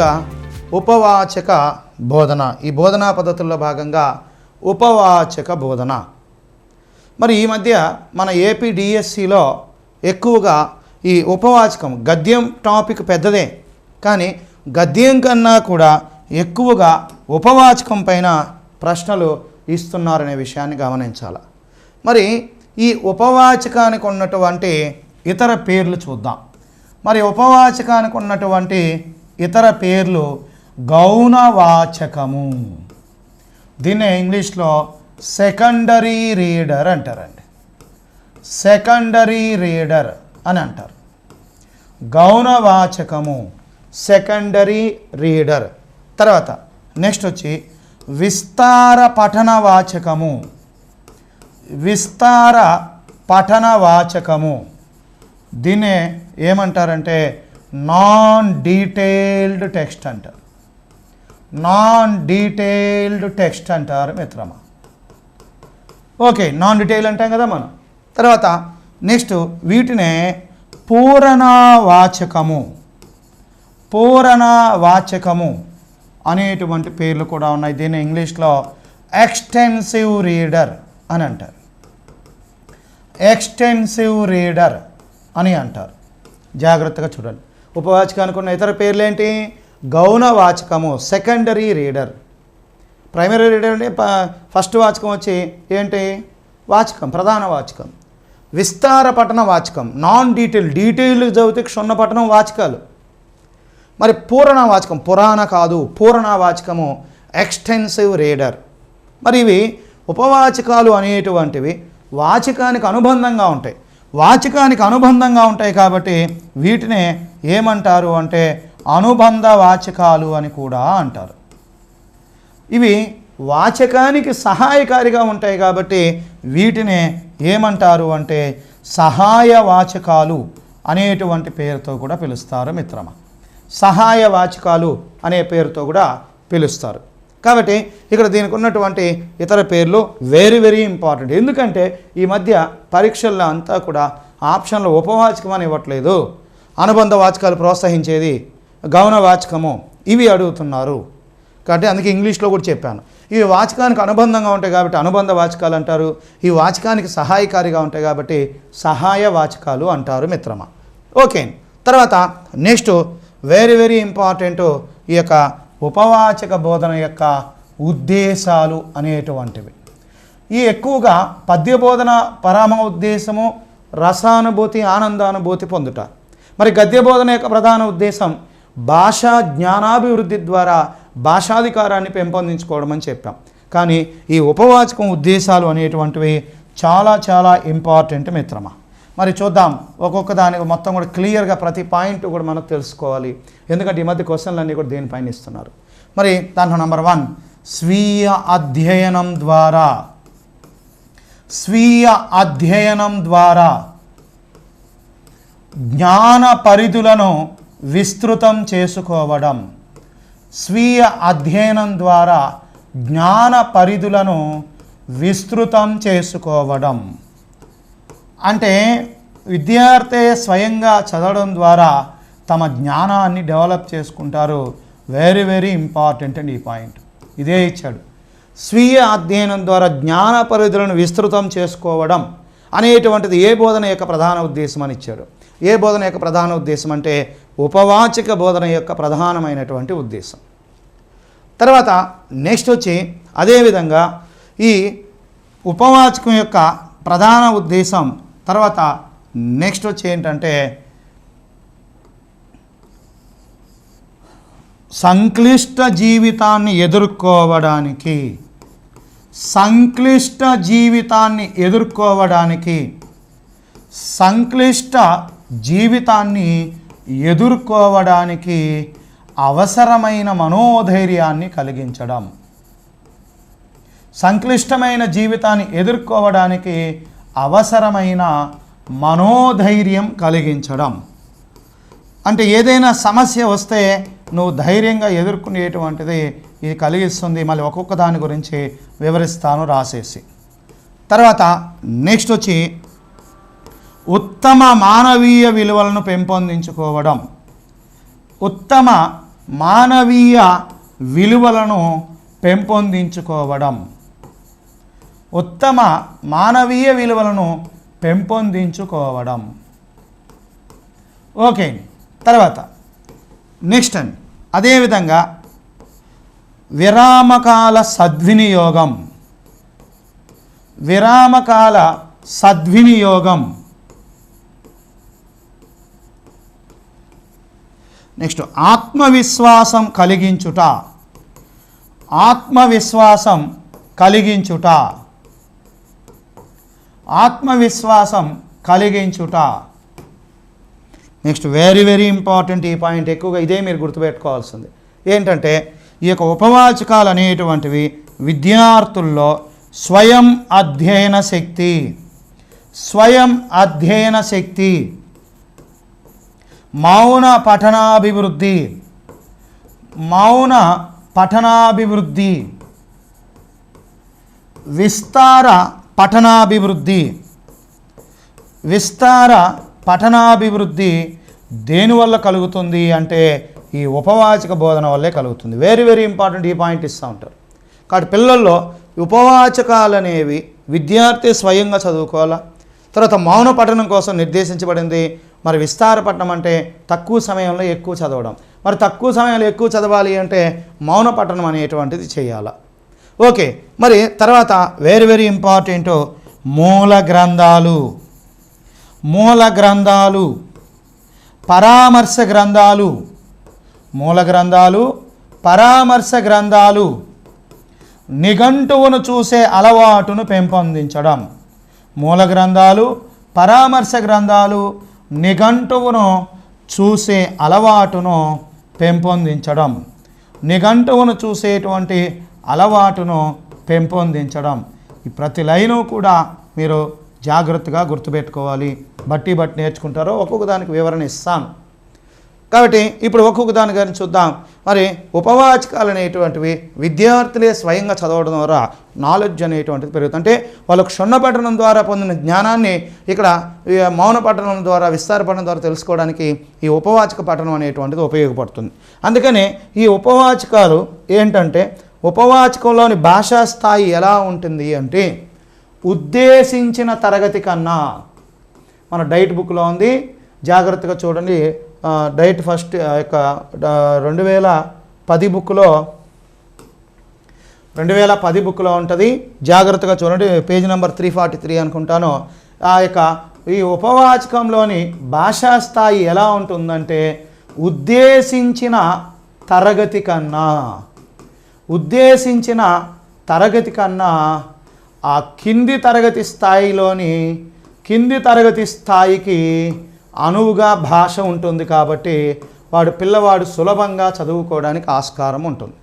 ముందుగా ఉపవాచక బోధన. ఈ బోధనా పద్ధతుల్లో భాగంగా ఉపవాచక బోధన. మరి ఈ మధ్య మన ఏపీ డిఎస్సిలో ఎక్కువగా ఈ ఉపవాచకం గద్యం టాపిక్ పెద్దదే. కానీ గద్యం కన్నా కూడా ఎక్కువగా ఉపవాచకం పైన ప్రశ్నలు ఇస్తున్నారనే విషయాన్ని గమనించాలి. మరి ఈ ఉపవాచకానికి ఉన్నటువంటి ఇతర పేర్లు చూద్దాం. మరి ఉపవాచకానికి ఉన్నటువంటి ఇతర పేర్లు గౌణవాచకము. దీన్నే ఇంగ్లీష్లో సెకండరీ రీడర్ అంటారండి. సెకండరీ రీడర్ అని అంటారు. గౌణవాచకము సెకండరీ రీడర్. తర్వాత నెక్స్ట్ వచ్చి విస్తార పఠనవాచకము. విస్తార పఠనవాచకము. దీన్నే ఏమంటారంటే నాన్ డీటెయిల్డ్ టెక్స్ట్ అంటారు నాన్ డీటెయిల్డ్ టెక్స్ట్ అంటారు మిత్రమా? ఓకే నాన్ డీటెయిల్ అంటాం కదా మనం. తర్వాత నెక్స్ట్ వీటినే పూరణవాచకము. పూరణవాచకము అనేటువంటి పేర్లు కూడా ఉన్నాయి. దీన్ని ఇంగ్లీష్లో ఎక్స్టెన్సివ్ రీడర్ అని అంటారు. ఎక్స్టెన్సివ్ రీడర్ అని అంటారు. జాగ్రత్తగా చూడండి. ఉపవాచకం ఉన్న ఇతర పేర్లు ఏంటి గౌణవాచకము సెకండరీ రీడర్ ప్రైమరీ రీడర్ అంటే ఫస్ట్ వాచకం వచ్చి ఏంటి? వాచకం ప్రధాన వాచకం. విస్తార పఠన వాచకం నాన్ డీటెయిల్ డీటెయిల్ చదివితే క్షుణ్ణ పఠనం వాచకాలు. మరి పూర్ణ వాచకం పురాణ కాదు పూరణ వాచకము ఎక్స్టెన్సివ్ రీడర్ మరి ఇవి ఉపవాచకాలు అనేటువంటివి వాచకానికి అనుబంధంగా ఉంటాయి. వాచకానికి అనుబంధంగా ఉంటాయి కాబట్టి వీటినే ఏమంటారు అంటే అనుబంధ వాచకాలు అని కూడా అంటారు. ఇవి వాచకానికి సహాయకారిగా ఉంటాయి కాబట్టి వీటినే ఏమంటారు అంటే సహాయ వాచకాలు అనేటువంటి పేరుతో కూడా పిలుస్తారు మిత్రమా. సహాయ వాచకాలు అనే పేరుతో కూడా పిలుస్తారు. కాబట్టి ఇక్కడ దీనికి ఉన్నటువంటి ఇతర పేర్లు వెరీ వెరీ ఇంపార్టెంట్ ఎందుకంటే ఈ మధ్య పరీక్షల్లో అంతా కూడా ఆప్షన్లు ఉపవాచకం అని ఇవ్వట్లేదు. అనుబంధ వాచకాలు ప్రోత్సహించేది గౌన వాచకము. ఇవి అడుగుతున్నారు. కాబట్టి అందుకే ఇంగ్లీష్లో కూడా చెప్పాను. ఇవి వాచకానికి అనుబంధంగా ఉంటాయి కాబట్టి అనుబంధ వాచకాలు అంటారు. ఈ వాచకానికి సహాయకారిగా ఉంటాయి కాబట్టి సహాయ వాచకాలు అంటారు మిత్రమా. ఓకే. తర్వాత నెక్స్ట్ వెరీ వెరీ ఇంపార్టెంట్ ఈ యొక్క ఉపవాచక బోధన యొక్క ఉద్దేశాలు అనేటువంటివి. ఈ ఎక్కువగా పద్య బోధన పరామ ఉద్దేశము రసానుభూతి ఆనందానుభూతి పొందుట. మరి గద్య బోధన యొక్క ప్రధాన ఉద్దేశం భాషా జ్ఞానాభివృద్ధి ద్వారా భాషాధికారాన్ని పెంపొందించుకోవడం అని చెప్పాం. కానీ ఈ ఉపవాచకం ఉద్దేశాలు అనేటువంటివి చాలా చాలా ఇంపార్టెంట్ మిత్రమా? మరి చూద్దాం. ఒక్కొక్క దానికి మొత్తం కూడా క్లియర్గా ప్రతి పాయింట్ కూడా మనం తెలుసుకోవాలి. ఎందుకంటే ఈ మధ్య క్వశ్చన్లు అన్నీ కూడా దీనిపైన ఇస్తున్నారు? మరి దాంట్లో నెంబర్ వన్ స్వీయ అధ్యయనం ద్వారా. స్వీయ అధ్యయనం ద్వారా జ్ఞాన పరిధులను విస్తృతం చేసుకోవడం. స్వీయ అధ్యయనం ద్వారా జ్ఞాన పరిధులను విస్తృతం చేసుకోవడం. అంటే విద్యార్థి స్వయంగా చదవడం ద్వారా తమ జ్ఞానాన్ని డెవలప్ చేసుకుంటారు. వెరీ వెరీ ఇంపార్టెంట్ అండి ఈ పాయింట్. ఇదే ఇచ్చాడు. స్వీయ అధ్యయనం ద్వారా జ్ఞాన పరిధులను విస్తృతం చేసుకోవడం అనేటువంటిది ఏ బోధన యొక్క ప్రధాన ఉద్దేశం అని ఇచ్చాడు. ఏ బోధన యొక్క ప్రధాన ఉద్దేశం అంటే ఉపవాచక బోధన యొక్క ప్రధానమైనటువంటి ఉద్దేశం. తర్వాత నెక్స్ట్ వచ్చి అదేవిధంగా ఈ ఉపవాచకం యొక్క ప్రధాన ఉద్దేశం తర్వాత నెక్స్ట్ వచ్చి ఏంటంటే సంక్లిష్ట జీవితాన్ని ఎదుర్కోవడానికి సంక్లిష్ట జీవితాన్ని ఎదుర్కోవడానికి సంక్లిష్ట జీవితాన్ని ఎదుర్కోవడానికి అవసరమైన మనోధైర్యాన్ని కలిగించడం. సంక్లిష్టమైన జీవితాన్ని ఎదుర్కోవడానికి అవసరమైన మనోధైర్యం కలిగించడం. అంటే ఏదైనా సమస్య వస్తే నువ్వు ధైర్యంగా ఎదుర్కొనేటువంటిది ఇది కలిగిస్తుంది. మళ్ళీ ఒక్కొక్క దాని గురించి వివరిస్తాను రాసేసి. తర్వాత నెక్స్ట్ వచ్చి ఉత్తమ మానవీయ విలువలను పెంపొందించుకోవడం. ఉత్తమ మానవీయ విలువలను పెంపొందించుకోవడం. ఉత్తమ మానవీయ విలువలను పెంపొందించుకోవడం. ఓకే తర్వాత నెక్స్ట్ అండి. అదేవిధంగా విరామకాల సద్వినియోగం. విరామకాల సద్వినియోగం. నెక్స్ట్ ఆత్మవిశ్వాసం కలిగించుట. ఆత్మవిశ్వాసం కలిగించుట. ఆత్మవిశ్వాసం కలిగించుట. నెక్స్ట్ వెరీ వెరీ ఇంపార్టెంట్ ఈ పాయింట్ ఎక్కువగా ఇదే మీరు గుర్తుపెట్టుకోవాల్సింది. ఏంటంటే ఈ యొక్క ఉపవాచకాలు అనేటువంటివి విద్యార్థుల్లో స్వయం అధ్యయన శక్తి. స్వయం అధ్యయన శక్తి. మౌన పఠనాభివృద్ధి. మౌన పఠనాభివృద్ధి. విస్తార పఠనాభివృద్ధి. విస్తార పఠనాభివృద్ధి దేనివల్ల కలుగుతుంది అంటే ఈ ఉపవాచక బోధన వల్లే కలుగుతుంది. వెరీ వెరీ ఇంపార్టెంట్ ఈ పాయింట్ ఇస్తూ ఉంటారు. కాబట్టి పిల్లల్లో ఉపవాచకాలు అనేవి విద్యార్థి స్వయంగా చదువుకోవాలా? తర్వాత మౌన పఠనం కోసం నిర్దేశించబడింది. మరి విస్తార పఠనం అంటే తక్కువ సమయంలో ఎక్కువ చదవడం. మరి తక్కువ సమయంలో ఎక్కువ చదవాలి అంటే మౌన పఠనం అనేటువంటిది చేయాలా? ఓకే మరి తర్వాత వెరీ వెరీ ఇంపార్టెంట్ మూల గ్రంథాలు. మూల గ్రంథాలు. పరామర్శ గ్రంథాలు. మూల గ్రంథాలు పరామర్శ గ్రంథాలు. నిఘంటువును చూసే అలవాటును పెంపొందించడం. మూల గ్రంథాలు పరామర్శ గ్రంథాలు నిఘంటువును చూసే అలవాటును పెంపొందించడం. నిఘంటువును చూసేటువంటి అలవాటును పెంపొందించడం. ఈ ప్రతి లైను కూడా మీరు జాగ్రత్తగా గుర్తుపెట్టుకోవాలి. బట్టి బట్టి నేర్చుకుంటారో ఒక్కొక్క దానికి వివరణ ఇస్తాను. కాబట్టి ఇప్పుడు ఒక్కొక్క దాని గురించి చూద్దాం. మరి ఉపవాచకాలు అనేటువంటివి విద్యార్థులే స్వయంగా చదవడం ద్వారా నాలెడ్జ్ అనేటువంటిది పెరుగుతుంది. అంటే వాళ్ళు క్షుణ్ణ పఠనం ద్వారా పొందిన జ్ఞానాన్ని ఇక్కడ ఈ మౌన పఠనం ద్వారా విస్తార పఠనం ద్వారా తెలుసుకోవడానికి ఈ ఉపవాచక పఠనం అనేటువంటిది ఉపయోగపడుతుంది. అందుకని ఈ ఉపవాచకాలు ఏంటంటే ఉపవాచకంలోని భాషా స్థాయి ఎలా ఉంటుంది అంటే ఉద్దేశించిన తరగతి కన్నా మన డైట్ బుక్లో ఉంది. జాగ్రత్తగా చూడండి. డైట్ ఫస్ట్ యొక్క రెండు వేల పది బుక్లో రెండు వేల పది బుక్లో ఉంటుంది. జాగ్రత్తగా చూడండి. Page number three forty three అనుకుంటాను. ఆ యొక్క ఈ ఉపవాచకంలోని భాషా స్థాయి ఎలా ఉంటుందంటే ఉద్దేశించిన తరగతి కన్నా ఉద్దేశించిన తరగతి కన్నా ఆ కింది తరగతి స్థాయిలోని కింది తరగతి స్థాయికి అనువుగా భాష ఉంటుంది కాబట్టి వాడు పిల్లవాడు సులభంగా చదువుకోవడానికి ఆస్కారం ఉంటుంది.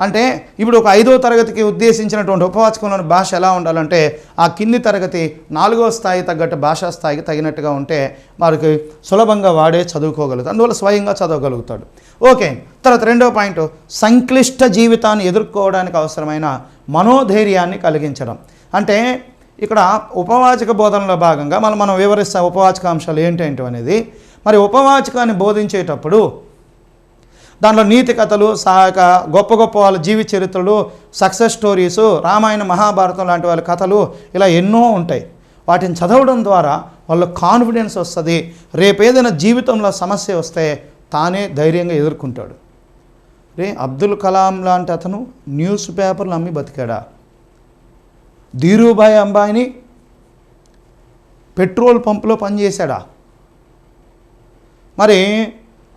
అంటే ఇప్పుడు ఒక ఐదో తరగతికి ఉద్దేశించినటువంటి ఉపవాచకంలోని భాష ఎలా ఉండాలంటే ఆ కింది తరగతి నాలుగో స్థాయి తగ్గట్టు భాషా స్థాయికి తగినట్టుగా ఉంటే వారికి సులభంగా వాడే చదువుకోగలుగుతాడు. అందువల్ల స్వయంగా చదవగలుగుతాడు. ఓకే తర్వాత రెండో పాయింట్ సంక్లిష్ట జీవితాన్ని ఎదుర్కోవడానికి అవసరమైన మనోధైర్యాన్ని కలిగించడం. అంటే ఇక్కడ ఉపవాచక బోధనలో భాగంగా మనం మనం వివరిస్తాం ఉపవాచక అంశాలు ఏంటేంటి అనేది. మరి ఉపవాచకాన్ని బోధించేటప్పుడు దాంట్లో నీతి కథలు సహాయక గొప్ప గొప్ప వాళ్ళ జీవి చరిత్రలు సక్సెస్ స్టోరీస్ రామాయణ మహాభారతం లాంటి వాళ్ళ కథలు ఇలా ఎన్నో ఉంటాయి. వాటిని చదవడం ద్వారా వాళ్ళ కాన్ఫిడెన్స్ వస్తుంది. రేపు ఏదైనా జీవితంలో సమస్య వస్తే తానే ధైర్యంగా ఎదుర్కొంటాడు. రే అబ్దుల్ కలాం లాంటి అతను న్యూస్ పేపర్లు అమ్మి బతికాడా? ధీరూభాయ్ అంబానీ పెట్రోల్ పంపులో పనిచేశాడా? మరి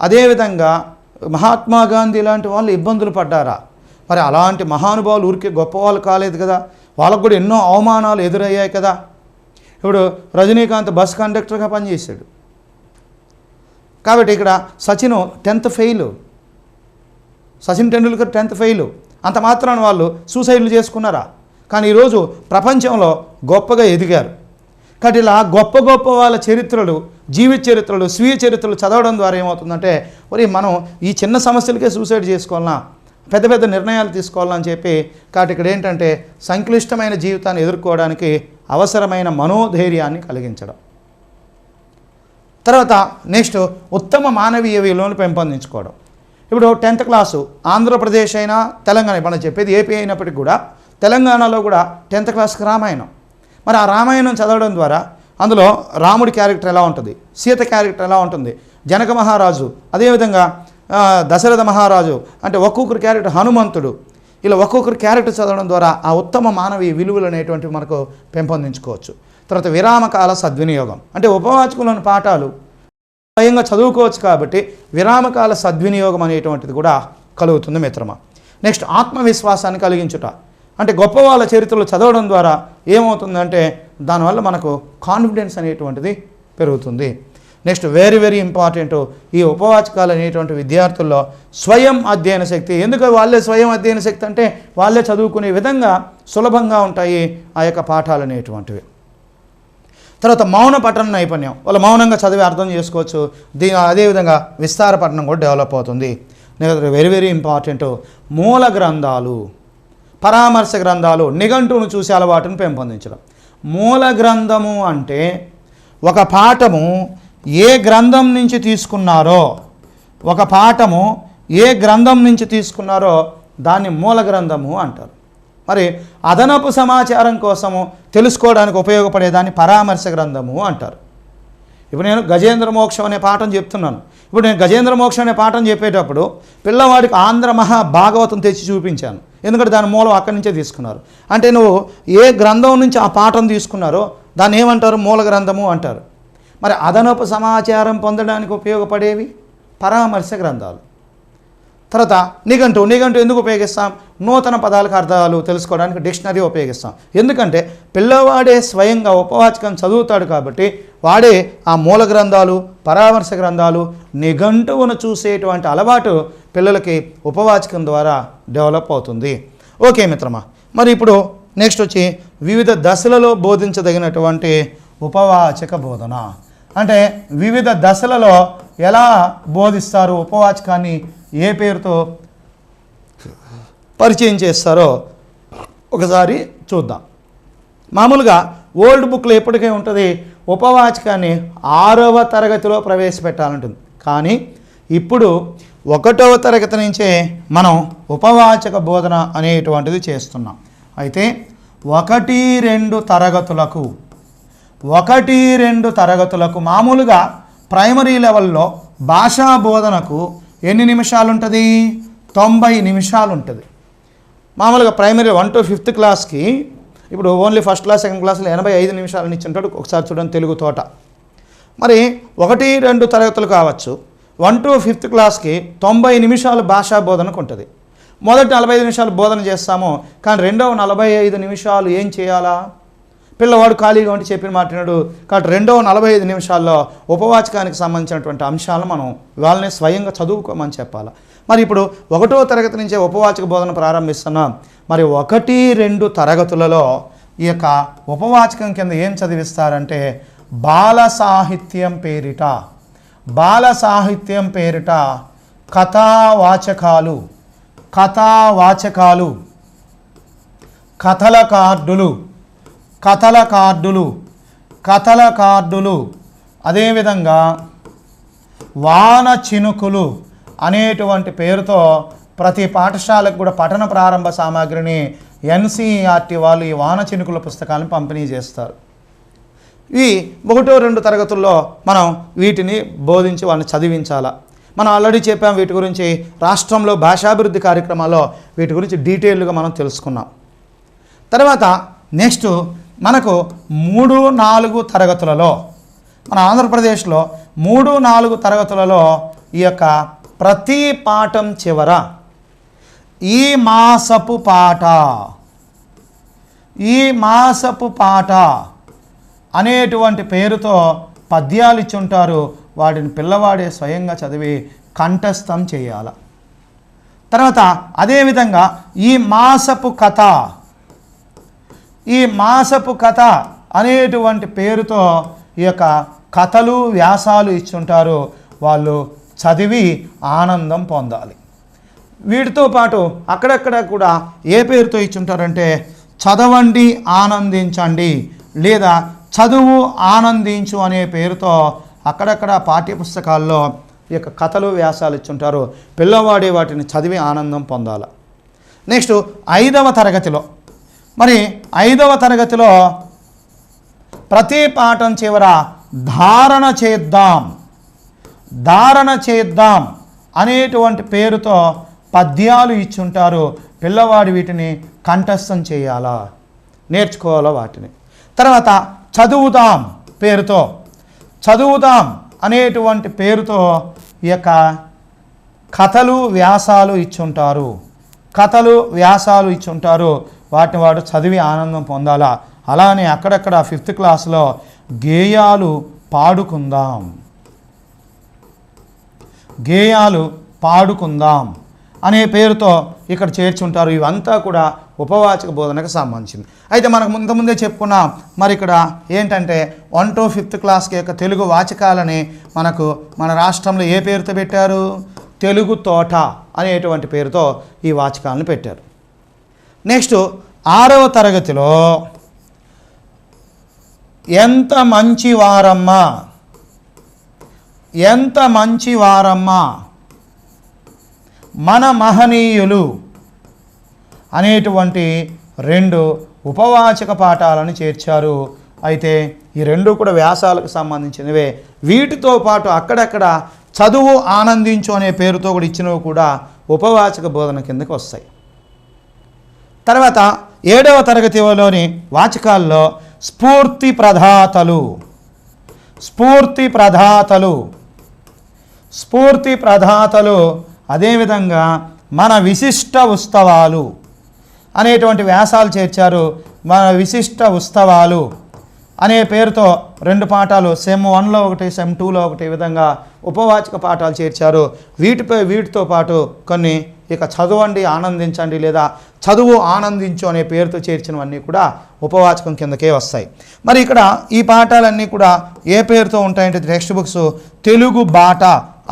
అదేవిధంగా మహాత్మా గాంధీ లాంటి వాళ్ళు ఇబ్బందులు పడ్డారా? మరి అలాంటి మహానుభావులు ఊరికే గొప్పవాళ్ళు కాలేదు కదా? వాళ్ళకు కూడా ఎన్నో అవమానాలు ఎదురయ్యాయి కదా? ఇప్పుడు రజనీకాంత్ బస్ కండక్టర్గా పనిచేశాడు. కాబట్టి ఇక్కడ Sachin tenth fail. Sachin Tendulkar tenth fail. అంత మాత్రాన వాళ్ళు సూసైడ్లు చేసుకున్నారా? కానీ ఈరోజు ప్రపంచంలో గొప్పగా ఎదిగారు. కాబట్టి ఇలా గొప్ప గొప్ప వాళ్ళ చరిత్రలు జీవిత చరిత్రలు స్వీయ చరిత్రలు చదవడం ద్వారా ఏమవుతుందంటే మరి మనం ఈ చిన్న సమస్యలకే సూసైడ్ చేసుకోవాలన్నా పెద్ద పెద్ద నిర్ణయాలు తీసుకోవాలని చెప్పి కాబట్టి ఇక్కడ ఏంటంటే సంక్లిష్టమైన జీవితాన్ని ఎదుర్కోవడానికి అవసరమైన మనోధైర్యాన్ని కలిగించడం. తర్వాత నెక్స్ట్ ఉత్తమ మానవీయ విలువలను పెంపొందించుకోవడం. ఇప్పుడు టెన్త్ క్లాసు ఆంధ్రప్రదేశ్ అయినా తెలంగాణ మనం చెప్పేది ఏపీ అయినప్పటికీ కూడా తెలంగాణలో కూడా టెన్త్ క్లాస్కి రామాయణం. మరి ఆ రామాయణం చదవడం ద్వారా అందులో రాముడి క్యారెక్టర్ ఎలా ఉంటుంది సీత క్యారెక్టర్ ఎలా ఉంటుంది జనక మహారాజు అదేవిధంగా దశరథ మహారాజు అంటే ఒక్కొక్కరి క్యారెక్టర్ హనుమంతుడు ఇలా ఒక్కొక్కరి క్యారెక్టర్ చదవడం ద్వారా ఆ ఉత్తమ మానవీయ విలువలు అనేటువంటివి మనకు పెంపొందించుకోవచ్చు. తర్వాత విరామకాల సద్వినియోగం అంటే ఉపవాచకులను పాఠాలు స్వయంగా చదువుకోవచ్చు కాబట్టి విరామకాల సద్వినియోగం అనేటువంటిది కూడా కలుగుతుంది మిత్రమా. నెక్స్ట్ ఆత్మవిశ్వాసాన్ని కలిగించుట. అంటే గొప్ప వాళ్ళ చరిత్రలు చదవడం ద్వారా ఏమవుతుందంటే దానివల్ల మనకు కాన్ఫిడెన్స్ అనేటువంటిది పెరుగుతుంది. నెక్స్ట్ వెరీ వెరీ ఇంపార్టెంట్ ఈ ఉపవాచకాలు అనేటువంటి విద్యార్థుల్లో స్వయం అధ్యయన శక్తి. ఎందుకు వాళ్ళే స్వయం అధ్యయన శక్తి అంటే వాళ్ళే చదువుకునే విధంగా సులభంగా ఉంటాయి ఆ యొక్క పాఠాలు అనేటువంటివి. తర్వాత మౌన పఠన నైపుణ్యం. వాళ్ళు మౌనంగా చదివి అర్థం చేసుకోవచ్చు. దీ అదేవిధంగా విస్తార పఠనం కూడా డెవలప్ అవుతుంది. వెరీ వెరీ ఇంపార్టెంట్ మూల గ్రంథాలు. పరామర్శ గ్రంథాలు నిఘంటువును చూసే అలవాటును పెంపొందించడం. మూల గ్రంథము అంటే ఒక పాఠము ఏ గ్రంథం నుంచి తీసుకున్నారో ఒక పాఠము ఏ గ్రంథం నుంచి తీసుకున్నారో దాన్ని మూల గ్రంథము అంటారు. మరి అదనపు సమాచారం కోసము తెలుసుకోవడానికి ఉపయోగపడేదాన్ని పరామర్శ గ్రంథము అంటారు. ఇప్పుడు నేను గజేంద్ర మోక్షం అనే పాఠం చెప్తున్నాను. ఇప్పుడు నేను గజేంద్ర మోక్షం అనే పాఠం చెప్పేటప్పుడు పిల్లవాడికి ఆంధ్ర మహా భాగవతం తెచ్చి చూపించాను. ఎందుకంటే దాని మూలం అక్కడి నుంచే తీసుకున్నారు. అంటే నువ్వు ఏ గ్రంథం నుంచి ఆ పాఠం తీసుకున్నారో దాన్ని ఏమంటారు? మూల గ్రంథము అంటారు. మరి అదనపు సమాచారం పొందడానికి ఉపయోగపడేవి? పరామర్శ గ్రంథాలు. తర్వాత నిఘంటు నిఘంటు ఎందుకు ఉపయోగిస్తాం? నూతన పదాలకు అర్థాలు తెలుసుకోవడానికి డిక్షనరీ ఉపయోగిస్తాం. ఎందుకంటే పిల్లవాడే స్వయంగా ఉపవాచకం చదువుతాడు కాబట్టి వాడే ఆ మూల గ్రంథాలు పరామర్శ గ్రంథాలు నిఘంటువును చూసేటువంటి అలవాటు పిల్లలకి ఉపవాచకం ద్వారా డెవలప్ అవుతుంది. ఓకే మిత్రమా మరి ఇప్పుడు నెక్స్ట్ వచ్చి వివిధ దశలలో బోధించదగినటువంటి ఉపవాచక బోధన. అంటే వివిధ దశలలో ఎలా బోధిస్తారు ఉపవాచకాన్ని? ఏ పేరుతో పరిచయం చేస్తారో ఒకసారి చూద్దాం. మామూలుగా ఓల్డ్ బుక్లో ఎప్పటికే ఉంటుంది ఉపవాచకాన్ని ఆరవ తరగతిలో ప్రవేశపెట్టాలంటుంది. కానీ ఇప్పుడు ఒకటవ తరగతి నుంచే మనం ఉపవాచక బోధన అనేటువంటిది చేస్తున్నాం. అయితే ఒకటి రెండు తరగతులకు ఒకటి రెండు తరగతులకు మామూలుగా ప్రైమరీ లెవెల్లో భాషా బోధనకు ఎన్ని నిమిషాలు ఉంటుంది తొంభై నిమిషాలు ఉంటుంది మామూలుగా ప్రైమరీ వన్ టు ఫిఫ్త్ క్లాస్కి ఇప్పుడు ఓన్లీ ఫస్ట్ క్లాస్ సెకండ్ క్లాస్లో ఎనభై ఐదు నిమిషాలు ఇచ్చింటాడు ఒకసారి చూడండి తెలుగు తోట. మరి ఒకటి రెండు తరగతులు కావచ్చు. వన్ టు ఫిఫ్త్ క్లాస్కి తొంభై నిమిషాలు భాషా బోధనకు ఉంటుంది. మొదటి నలభై ఐదు నిమిషాలు బోధన చేస్తాము కానీ రెండవ నలభై ఐదు నిమిషాలు ఏం చేయాలా? పిల్లవాడు ఖాళీగా ఉండి చెప్పిన మాట్లాడు కాబట్టి రెండవ నలభై ఐదు నిమిషాల్లో ఉపవాచకానికి సంబంధించినటువంటి అంశాలను మనం వాళ్ళని స్వయంగా చదువుకోమని చెప్పాలి. మరి ఇప్పుడు ఒకటో తరగతి నుంచే ఉపవాచక బోధన ప్రారంభిస్తున్నాం. మరి ఒకటి రెండు తరగతులలో ఈ యొక్క ఉపవాచకం కింద ఏం చదివిస్తారంటే బాల సాహిత్యం పేరిట బాల సాహిత్యం పేరిట కథావాచకాలు కథావాచకాలు కథల కార్డులు కథల కార్డులు కథల కార్డులు అదేవిధంగా వాన చినుకులు అనేటువంటి పేరుతో ప్రతి పాఠశాలకు కూడా పఠన ప్రారంభ సామాగ్రిని ఎన్సీఆర్టీ వాళ్ళు ఈ వాన చినుకుల పుస్తకాలను పంపిణీ చేస్తారు. ఇవి ఒకటో రెండు తరగతుల్లో మనం వీటిని బోధించి వాళ్ళని చదివించాలా? మనం ఆల్రెడీ చెప్పాం వీటి గురించి రాష్ట్రంలో భాషాభివృద్ధి కార్యక్రమాల్లో వీటి గురించి డీటెయిల్గా మనం తెలుసుకున్నాం. తర్వాత నెక్స్ట్ మనకు మూడు నాలుగు తరగతులలో మన ఆంధ్రప్రదేశ్లో మూడు నాలుగు తరగతులలో ఈ యొక్క ప్రతి పాఠం చివర ఈ మాసపు పాట ఈ మాసపు పాట అనేటువంటి పేరుతో పద్యాలు ఇచ్చుంటారు. వాటిని పిల్లవాడే స్వయంగా చదివి కంఠస్థం చేయాల. తర్వాత అదేవిధంగా ఈ మాసపు కథ ఈ మాసపు కథ అనేటువంటి పేరుతో ఈ యొక్క కథలు వ్యాసాలు ఇచ్చుంటారు. వాళ్ళు చదివి ఆనందం పొందాలి. వీటితో పాటు అక్కడక్కడ కూడా ఏ పేరుతో ఇచ్చుంటారంటే చదవండి ఆనందించండి లేదా చదువు ఆనందించు అనే పేరుతో అక్కడక్కడ పాఠ్యపుస్తకాల్లో ఈ యొక్క కథలు వ్యాసాలు ఇచ్చుంటారు. పిల్లవాడే వాటిని చదివి ఆనందం పొందాలి. నెక్స్ట్ ఐదవ తరగతిలో మరి ఐదవ తరగతిలో ప్రతి పాఠం చివర ధారణ చేద్దాం. ధారణ చేద్దాం అనేటువంటి పేరుతో పద్యాలు ఇచ్చుంటారు. పిల్లవాడు వీటిని కంఠస్థం చేయాలా? నేర్చుకోవాలా వాటిని? తర్వాత చదువుదాం పేరుతో. చదువుదాం అనేటువంటి పేరుతో ఈ యొక్క కథలు వ్యాసాలు ఇచ్చుంటారు. కథలు వ్యాసాలు ఇచ్చుంటారు. వాటిని వాడు చదివి ఆనందం పొందాలా? అలానే అక్కడక్కడ ఫిఫ్త్ క్లాస్లో గేయాలు పాడుకుందాం. గేయాలు పాడుకుందాం అనే పేరుతో ఇక్కడ చేర్చుంటారు. ఇవంతా కూడా ఉపవాచక బోధనకు సంబంధించింది అయితే మనకు ముందు ముందే చెప్పుకున్నాం మరి ఇక్కడ ఏంటంటే వన్ టు ఫిఫ్త్ క్లాస్కి యొక్క తెలుగు వాచకాలని మనకు మన రాష్ట్రంలో ఏ పేరుతో పెట్టారు? తెలుగు తోట అనేటువంటి పేరుతో ఈ వాచకాలను పెట్టారు. నెక్స్ట్ ఆరవ తరగతిలో ఎంత మంచి వారమ్మా ఎంత మంచి వారమ్మా మన మహనీయులు అనేటువంటి రెండు ఉపవాచక పాఠాలను చేర్చారు. అయితే ఈ రెండు కూడా వ్యాసాలకు సంబంధించినవే. వీటితో పాటు అక్కడక్కడ చదువు ఆనందించు అనే పేరుతో కూడా ఇచ్చినవి కూడా ఉపవాచక బోధన కిందకి వస్తాయి. తర్వాత ఏడవ తరగతిలోని వాచకాల్లో స్ఫూర్తి ప్రదాతలు స్ఫూర్తి ప్రదాతలు స్ఫూర్తి ప్రదాతలు అదేవిధంగా మన విశిష్ట ఉత్సవాలు అనేటువంటి వ్యాసాలు చేర్చారు మన విశిష్ట ఉత్సవాలు అనే పేరుతో రెండు పాఠాలు సెమ్ వన్లో ఒకటి సెమ్ టూలో ఒకటి విధంగా ఉపవాచక పాఠాలు చేర్చారు. వీటిపై వీటితో పాటు కొన్ని ఇక చదవండి ఆనందించండి లేదా చదువు ఆనందించు అనే పేరుతో చేర్చినవన్నీ కూడా ఉపవాచకం కిందకే వస్తాయి. మరి ఇక్కడ ఈ పాఠాలన్నీ కూడా ఏ పేరుతో ఉంటాయంటే టెక్స్ట్ బుక్స్ తెలుగు బాట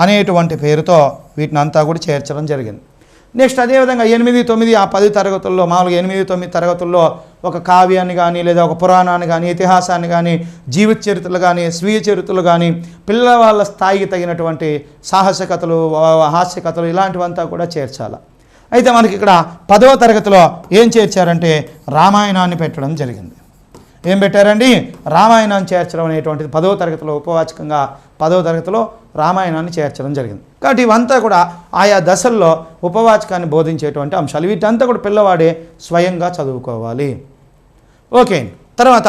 అనేటువంటి పేరుతో వీటిని అంతా కూడా చేర్చడం జరిగింది. నెక్స్ట్ అదేవిధంగా ఎనిమిది తొమ్మిది ఆ పది తరగతుల్లో మామూలుగా ఎనిమిది తొమ్మిది తరగతుల్లో ఒక కావ్యాన్ని కానీ లేదా ఒక పురాణాన్ని కానీ ఇతిహాసాన్ని కానీ జీవిత చరిత్రలు కానీ స్వీయ చరిత్రలు కానీ పిల్లవాళ్ళ స్థాయికి తగినటువంటి సాహస కథలు హాస్య కథలు ఇలాంటివంతా కూడా చేర్చాలి. అయితే మనకి ఇక్కడ పదవ తరగతిలో ఏం చేర్చారంటే రామాయణాన్ని పెట్టడం జరిగింది. ఏం పెట్టారండి? రామాయణాన్ని చేర్చడం అనేటువంటిది పదవ తరగతిలో ఉపవాచకంగా పదవ తరగతిలో రామాయణాన్ని చేర్చడం జరిగింది. కాబట్టి ఇవంతా కూడా ఆయా దశల్లో ఉపవాచకాన్ని బోధించేటువంటి అంశాలు. వీటంతా కూడా పిల్లవాడే స్వయంగా చదువుకోవాలి. ఓకే తర్వాత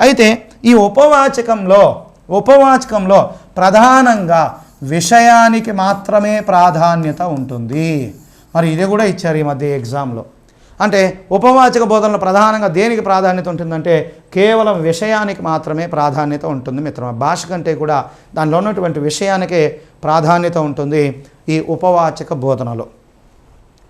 అయితే ఈ ఉపవాచకంలో ఉపవాచకంలో ప్రధానంగా విషయానికి మాత్రమే ప్రాధాన్యత ఉంటుంది. మరి ఇది కూడా ఇచ్చారు ఈ మధ్య ఎగ్జామ్లో. అంటే ఉపవాచక బోధనలు ప్రధానంగా దేనికి ప్రాధాన్యత ఉంటుందంటే కేవలం విషయానికి మాత్రమే ప్రాధాన్యత ఉంటుంది మిత్రమా. భాష కంటే కూడా దానిలో ఉన్నటువంటి విషయానికే ప్రాధాన్యత ఉంటుంది ఈ ఉపవాచక బోధనలో.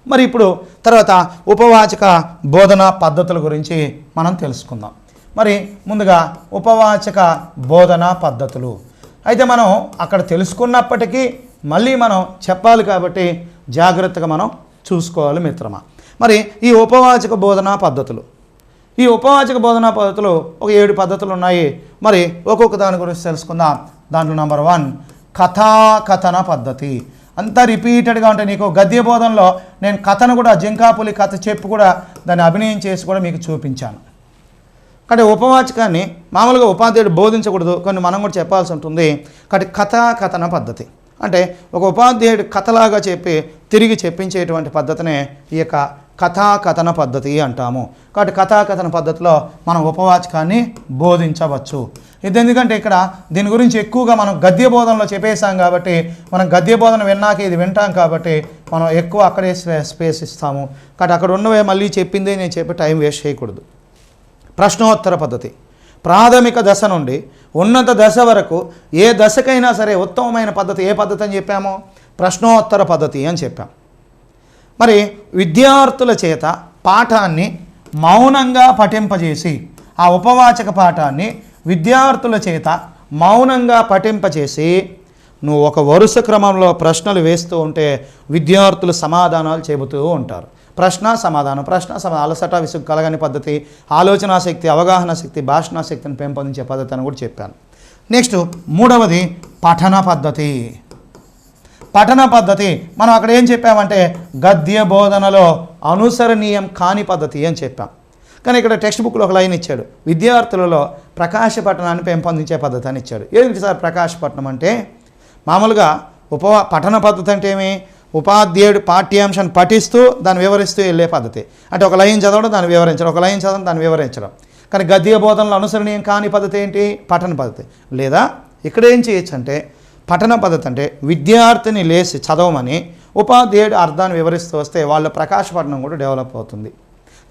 మరి ఇప్పుడు తర్వాత ఉపవాచక బోధన పద్ధతుల గురించి మనం తెలుసుకుందాం. మరి ముందుగా ఉపవాచక బోధన పద్ధతులు. అయితే మనం అక్కడ తెలుసుకున్నప్పటికీ మళ్ళీ మనం చెప్పాలి కాబట్టి జాగ్రత్తగా మనం చూసుకోవాలి మిత్రమా. మరి ఈ ఉపవాచక బోధనా పద్ధతులు. ఈ ఉపవాచక బోధనా పద్ధతులు ఒక ఏడు పద్ధతులు ఉన్నాయి మరి ఒక్కొక్క దాని గురించి తెలుసుకుందాం. దాంట్లో నెంబర్ వన్ కథాకథన పద్ధతి. అంతా రిపీటెడ్గా ఉంటే నీకు గద్య బోధనలో నేను కథను కూడా జింకాపులి కథ చెప్పి కూడా దాన్ని అభినయం చేసి కూడా మీకు చూపించాను. కాబట్టి ఉపవాచకాన్ని మామూలుగా ఉపాధ్యాయుడు బోధించకూడదు. కొన్ని మనం కూడా చెప్పాల్సి ఉంటుంది. కాబట్టి కథాకథన పద్ధతి. అంటే ఒక ఉపాధ్యాయుడు కథలాగా చెప్పి తిరిగి చెప్పించేటువంటి పద్ధతినే ఈ యొక్క కథాకథన పద్ధతి అంటాము. కాబట్టి కథాకథన పద్ధతిలో మనం ఉపవాచకాన్ని బోధించవచ్చు. ఇది ఎందుకంటే ఇక్కడ దీని గురించి ఎక్కువగా మనం గద్య బోధనలో చెప్పేశాం కాబట్టి మనం గద్య బోధన విన్నాక ఇది వింటాం కాబట్టి మనం ఎక్కువ అక్కడే స్పే- స్పేస్ ఇస్తాము కాబట్టి అక్కడ ఉన్నవే మళ్ళీ చెప్పిందే నేను చెప్పి టైం వేస్ట్ చేయకూడదు. ప్రశ్నోత్తర పద్ధతి. ప్రాథమిక దశ నుండి ఉన్నత దశ వరకు ఏ దశకైనా సరే ఉత్తమమైన పద్ధతి ఏ పద్ధతి అని చెప్పామో? ప్రశ్నోత్తర పద్ధతి అని చెప్పాం. మరి విద్యార్థుల చేత పాఠాన్ని మౌనంగా పఠింపజేసి ఆ ఉపవాచక పాఠాన్ని విద్యార్థుల చేత మౌనంగా పఠింపజేసి నువ్వు ఒక వరుస క్రమంలో ప్రశ్నలు వేస్తూ ఉంటే విద్యార్థులు సమాధానాలు చెబుతూ ఉంటారు. ప్రశ్న సమాధానం ప్రశ్న సమాధానం అలసట విసుగు కలగని పద్ధతి ఆలోచనా శక్తి అవగాహన శక్తి భాషణ శక్తిని పెంపొందించే పద్ధతి అని కూడా చెప్పాను. నెక్స్ట్ మూడవది పఠన పద్ధతి. పఠన పద్ధతి. మనం అక్కడ ఏం చెప్పామంటే గద్య బోధనలో అనుసరణీయం కాని పద్ధతి అని చెప్పాం. కానీ ఇక్కడ టెక్స్ట్ బుక్లో ఒక లైన్ ఇచ్చాడు. విద్యార్థులలో ప్రకాశ పఠనాన్ని పెంపొందించే పద్ధతి అని ఇచ్చాడు. ఏంటి సార్ ప్రకాశ పఠనం అంటే? మామూలుగా ఉప పఠన పద్ధతి అంటే ఏమి? ఉపాధ్యాయుడు పాఠ్యాంశాన్ని పఠిస్తూ దాన్ని వివరిస్తూ వెళ్ళే పద్ధతి. అంటే ఒక లైన్ చదవడం దాన్ని వివరించడం. ఒక లైన్ చదవడం దాన్ని వివరించడం. కానీ గద్య బోధనలో అనుసరణీయం కాని పద్ధతి ఏంటి? పఠన పద్ధతి. లేదా ఇక్కడ ఏం చేయొచ్చు అంటే పఠన పద్ధతి అంటే విద్యార్థిని లేచి చదవమని ఉపాధ్యాయుడు అర్థాన్ని వివరిస్తూ వస్తే వాళ్ళ ప్రకాశపట్నం కూడా డెవలప్ అవుతుంది.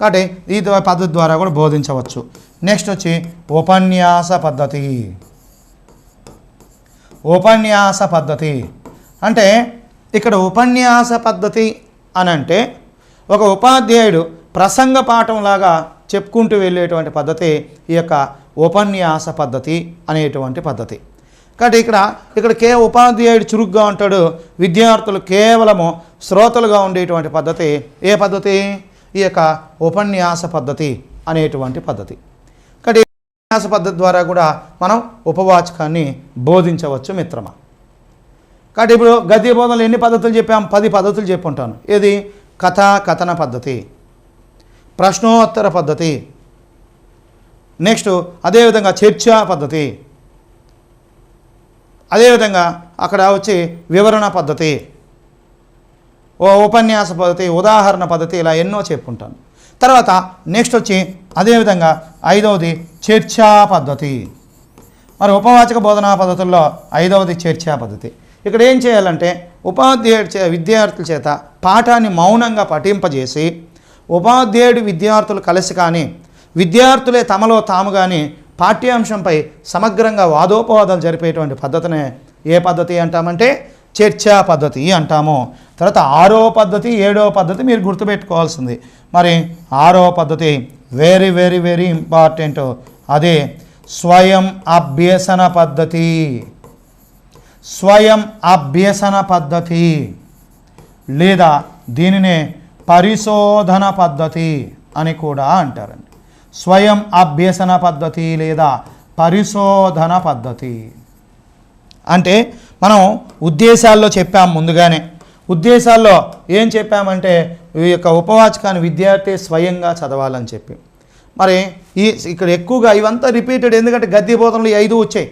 కాబట్టి ఈ పద్ధతి ద్వారా కూడా బోధించవచ్చు. నెక్స్ట్ వచ్చి ఉపన్యాస పద్ధతి. ఉపన్యాస పద్ధతి. అంటే ఇక్కడ ఉపన్యాస పద్ధతి అని అంటే ఒక ఉపాధ్యాయుడు ప్రసంగ పాఠంలాగా చెప్పుకుంటూ వెళ్ళేటువంటి పద్ధతి ఈ యొక్క ఉపన్యాస పద్ధతి అనేటువంటి పద్ధతి. కాబట్టి ఇక్కడ ఇక్కడ కే ఉపాధ్యాయుడు చురుగ్గా ఉంటాడు. విద్యార్థులు కేవలము శ్రోతలుగా ఉండేటువంటి పద్ధతి. ఏ పద్ధతి? ఈ యొక్క ఉపన్యాస పద్ధతి అనేటువంటి పద్ధతి. కాబట్టి ఉపన్యాస పద్ధతి ద్వారా కూడా మనం ఉపవాచకాన్ని బోధించవచ్చు మిత్రమా? కాబట్టి ఇప్పుడు గద్య బోధనలు ఎన్ని పద్ధతులు చెప్పాం? పది పద్ధతులు చెప్పుంటాను. ఏది? కథా కథన పద్ధతి. ప్రశ్నోత్తర పద్ధతి. నెక్స్ట్ అదేవిధంగా చర్చా పద్ధతి. అదేవిధంగా అక్కడ వచ్చి వివరణ పద్ధతి ఓ ఉపన్యాస పద్ధతి ఉదాహరణ పద్ధతి ఇలా ఎన్నో చెప్పుకుంటాను. తర్వాత నెక్స్ట్ వచ్చి అదేవిధంగా ఐదవది చర్చా పద్ధతి. మరి ఉపవాచక బోధనా పద్ధతుల్లో ఐదవది చర్చా పద్ధతి. ఇక్కడ ఏం చేయాలంటే ఉపాధ్యాయుడు చే విద్యార్థుల చేత పాఠాన్ని మౌనంగా పఠింపజేసి ఉపాధ్యాయుడు విద్యార్థులు కలిసి కానీ విద్యార్థులే తమలో తాము కానీ పాఠ్యాంశంపై సమగ్రంగా వాదోపవాదాలు జరిపేటువంటి పద్ధతినే ఏ పద్ధతి అంటామంటే చర్చా పద్ధతి అంటాము. తర్వాత ఆరో పద్ధతి ఏడో పద్ధతి మీరు గుర్తుపెట్టుకోవాల్సింది. మరి ఆరో పద్ధతి వెరీ వెరీ వెరీ ఇంపార్టెంట్ అదే స్వయం అభ్యసన పద్ధతి. స్వయం అభ్యసన పద్ధతి. లేదా దీనినే పరిశోధన పద్ధతి అని కూడా అంటారండి. స్వయం అభ్యసన పద్ధతి లేదా పరిశోధన పద్ధతి. అంటే మనం ఉద్దేశాల్లో చెప్పాం ముందుగానే. ఉద్దేశాల్లో ఏం చెప్పామంటే ఈ యొక్క ఉపవాచకాన్ని విద్యార్థి స్వయంగా చదవాలని చెప్పి. మరి ఈ ఇక్కడ ఎక్కువగా ఇవంతా రిపీటెడ్ ఎందుకంటే గద్దె బోధనలు ఈ ఐదు వచ్చాయి.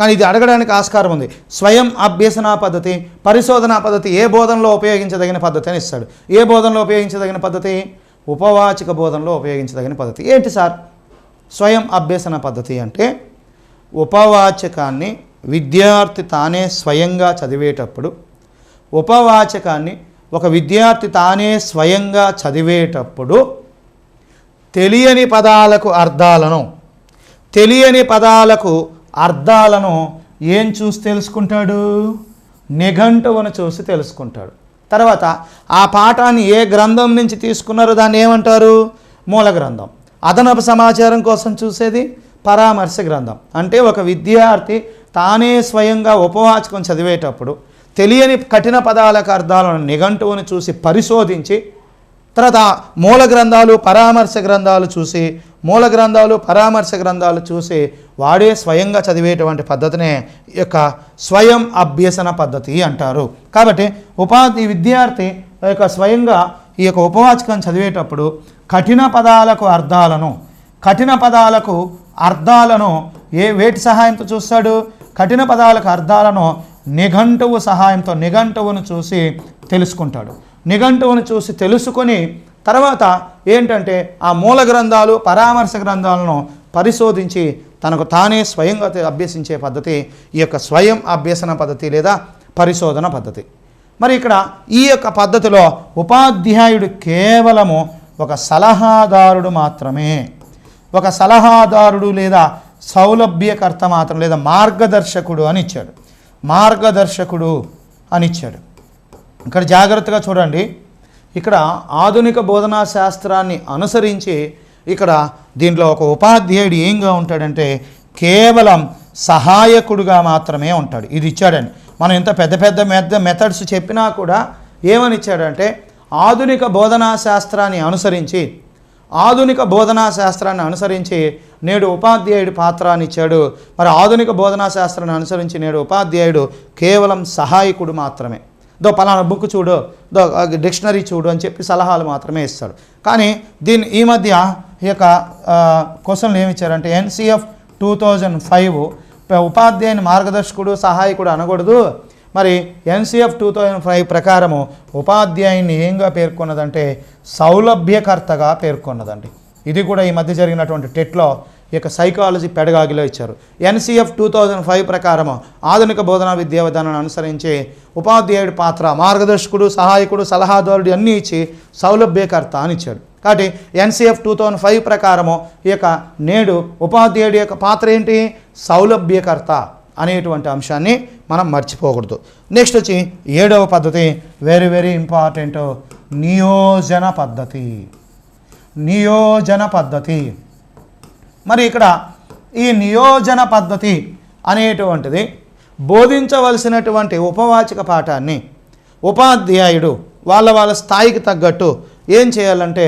కానీ ఇది అడగడానికి ఆస్కారం ఉంది. స్వయం అభ్యసన పద్ధతి పరిశోధనా పద్ధతి ఏ బోధనలో ఉపయోగించదగిన పద్ధతి అని ఇస్తాడు. ఏ బోధనలో ఉపయోగించదగిన పద్ధతి? ఉపవాచక బోధనలో ఉపయోగించదగిన పద్ధతి. ఏంటి సార్? స్వయం అభ్యసన పద్ధతి అంటే ఉపవాచకాన్ని విద్యార్థి తానే స్వయంగా చదివేటప్పుడు ఉపవాచకాన్ని ఒక విద్యార్థి తానే స్వయంగా చదివేటప్పుడు తెలియని పదాలకు అర్థాలను తెలియని పదాలకు అర్థాలను ఏం చూసి తెలుసుకుంటాడు? నిఘంటువును చూసి తెలుసుకుంటాడు. తర్వాత ఆ పాఠాన్ని ఏ గ్రంథం నుంచి తీసుకున్నారో దాన్ని ఏమంటారు? మూల గ్రంథం. అదనపు సమాచారం కోసం చూసేది పరామర్శ గ్రంథం. అంటే ఒక విద్యార్థి తానే స్వయంగా ఉపవాచకం చదివేటప్పుడు తెలియని కఠిన పదాలకు అర్థాలను నిఘంటువును చూసి పరిశోధించి తర్వాత మూల గ్రంథాలు పరామర్శ గ్రంథాలు చూసి మూల గ్రంథాలు పరామర్శ గ్రంథాలు చూసి వాడే స్వయంగా చదివేటువంటి పద్ధతినే యొక్క స్వయం అభ్యసన పద్ధతి అంటారు. కాబట్టి ఉపాధి విద్యార్థి యొక్క స్వయంగా ఈ యొక్క ఉపవాచకం చదివేటప్పుడు కఠిన పదాలకు అర్థాలను కఠిన పదాలకు అర్థాలను ఏ వేటి సహాయంతో చూస్తాడు? కఠిన పదాలకు అర్థాలను నిఘంటువు సహాయంతో నిఘంటువును చూసి తెలుసుకుంటాడు. నిఘంటువును చూసి తెలుసుకొని తర్వాత ఏంటంటే ఆ మూల గ్రంథాలు పరామర్శ గ్రంథాలను పరిశోధించి తనకు తానే స్వయంగా అభ్యసించే పద్ధతి ఈ యొక్క స్వయం అభ్యసన పద్ధతి లేదా పరిశోధన పద్ధతి. మరి ఇక్కడ ఈ యొక్క పద్ధతిలో ఉపాధ్యాయుడు కేవలము ఒక సలహాదారుడు మాత్రమే. ఒక సలహాదారుడు లేదా సౌలభ్యకర్త మాత్రం లేదా మార్గదర్శకుడు అని ఇచ్చాడు. మార్గదర్శకుడు అని ఇచ్చాడు. ఇక్కడ జాగ్రత్తగా చూడండి. ఇక్కడ ఆధునిక బోధనా శాస్త్రాన్ని అనుసరించి ఇక్కడ దీంట్లో ఒక ఉపాధ్యాయుడు ఏంగా ఉంటాడంటే కేవలం సహాయకుడుగా మాత్రమే ఉంటాడు. ఇది ఇచ్చాడండి. మనం ఇంత పెద్ద పెద్ద మెద్ద మెథడ్స్ చెప్పినా కూడా ఏమని ఇచ్చాడంటే ఆధునిక బోధనా శాస్త్రాన్ని అనుసరించి ఆధునిక బోధనా శాస్త్రాన్ని అనుసరించి నేడు ఉపాధ్యాయుడి పాత్ర ఇచ్చాడు. మరి ఆధునిక బోధనా శాస్త్రాన్ని అనుసరించి నేడు ఉపాధ్యాయుడు కేవలం సహాయకుడు మాత్రమే. దో పలానా బుక్ చూడు దో డిక్షనరీ చూడు అని చెప్పి సలహాలు మాత్రమే ఇస్తాడు. కానీ దీని ఈ మధ్య ఈ యొక్క క్వశ్చన్లు ఏమి ఇచ్చారంటే ఎన్సిఎఫ్ టూ థౌజండ్ ఫైవ్ ఉపాధ్యాయుని మార్గదర్శకుడు సహాయకుడు అనకూడదు. మరి ఎన్సిఎఫ్ టూ థౌజండ్ ఫైవ్ ప్రకారము ఉపాధ్యాయుని ఏంగా పేర్కొన్నదంటే సౌలభ్యకర్తగా పేర్కొన్నదండి. ఇది కూడా ఈ మధ్య జరిగినటువంటి టెట్లో ఈ యొక్క సైకాలజీ పెడగాగిలో ఇచ్చారు. ఎన్సిఎఫ్ టూ థౌజండ్ ఫైవ్ ప్రకారము ఆధునిక బోధనా విద్యా విధానాన్ని అనుసరించి ఉపాధ్యాయుడి పాత్ర మార్గదర్శకుడు సహాయకుడు సలహాదారుడు అన్నీ ఇచ్చి సౌలభ్యకర్త అని ఇచ్చాడు. కాబట్టి ఎన్సిఎఫ్ టూ థౌజండ్ ఫైవ్ ప్రకారము ఈ యొక్క నేడు ఉపాధ్యాయుడి యొక్క పాత్ర ఏంటి? సౌలభ్యకర్త అనేటువంటి అంశాన్ని మనం మర్చిపోకూడదు. నెక్స్ట్ వచ్చి ఏడవ పద్ధతి వెరీ వెరీ ఇంపార్టెంట్ నియోజన పద్ధతి. నియోజన పద్ధతి. మరి ఇక్కడ ఈ నియోజన పద్ధతి అనేటువంటిది బోధించవలసినటువంటి ఉపవాచక పాఠాన్ని ఉపాధ్యాయుడు వాళ్ళ వాళ్ళ స్థాయికి తగ్గట్టు ఏం చేయాలంటే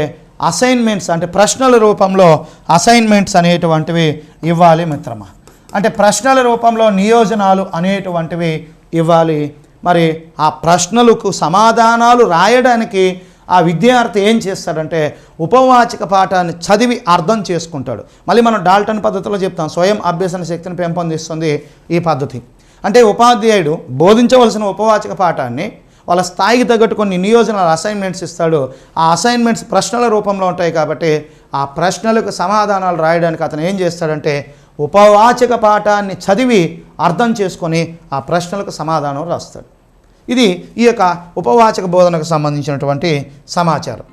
అసైన్మెంట్స్ అంటే ప్రశ్నల రూపంలో అసైన్మెంట్స్ అనేటువంటివి ఇవ్వాలి మిత్రమా. అంటే ప్రశ్నల రూపంలో నియోజనాలు అనేటువంటివి ఇవ్వాలి. మరి ఆ ప్రశ్నలకు సమాధానాలు రాయడానికి ఆ విద్యార్థి ఏం చేస్తాడంటే ఉపవాచక పాఠాన్ని చదివి అర్థం చేసుకుంటాడు. మళ్ళీ మనం డాల్టన్ పద్ధతిలో చెప్తాం స్వయం అభ్యసన శక్తిని పెంపొందిస్తుంది ఈ పద్ధతి. అంటే ఉపాధ్యాయుడు బోధించవలసిన ఉపవాచక పాఠాన్ని వాళ్ళ స్థాయికి తగ్గట్టు కొన్ని నియోజనాలు అసైన్మెంట్స్ ఇస్తాడు. ఆ అసైన్మెంట్స్ ప్రశ్నల రూపంలో ఉంటాయి కాబట్టి ఆ ప్రశ్నలకు సమాధానాలు రాయడానికి అతను ఏం చేస్తాడంటే ఉపవాచక పాఠాన్ని చదివి అర్థం చేసుకొని ఆ ప్రశ్నలకు సమాధానం రాస్తాడు. ఇది ఈ యొక్క ఉపవాచక బోధనకు సంబంధించినటువంటి సమాచారం.